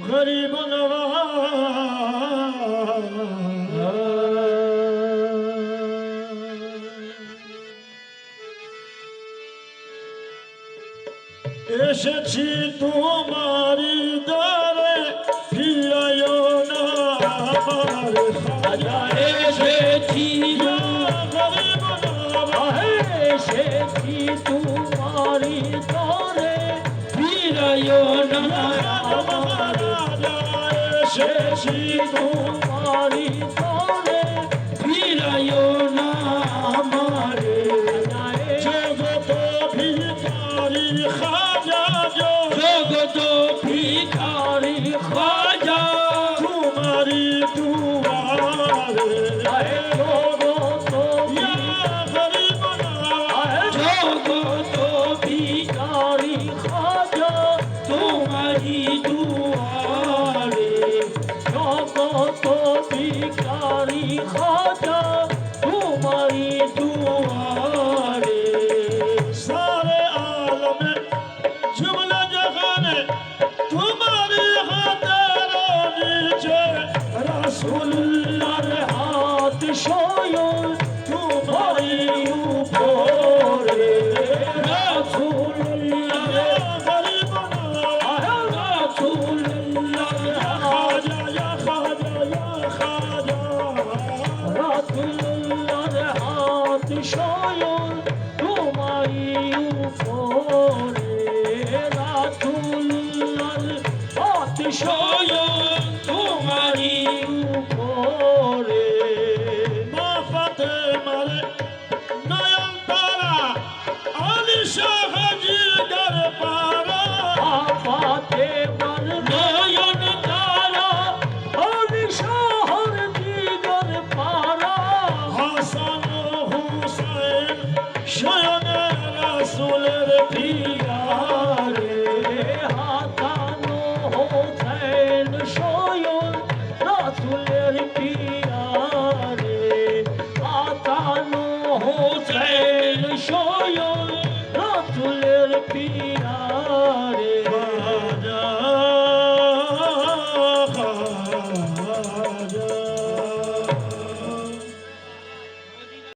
غريب এসেছি তোমারি দ্বারে ফিরায় না আমার সাজা এসেছি তোমারি তরে ফিরায় না আমারে। জগত ভিকারি খাজা জগত ভিখারি খাজা তোমারি দুয়ারে। কত ভিকারি খাজা তোমারি দুয়ারে। সারে আলমে জুমলা জহানে তোমারে হাতে রাসুল show you. শয়নে রাসূলের পিয়ারে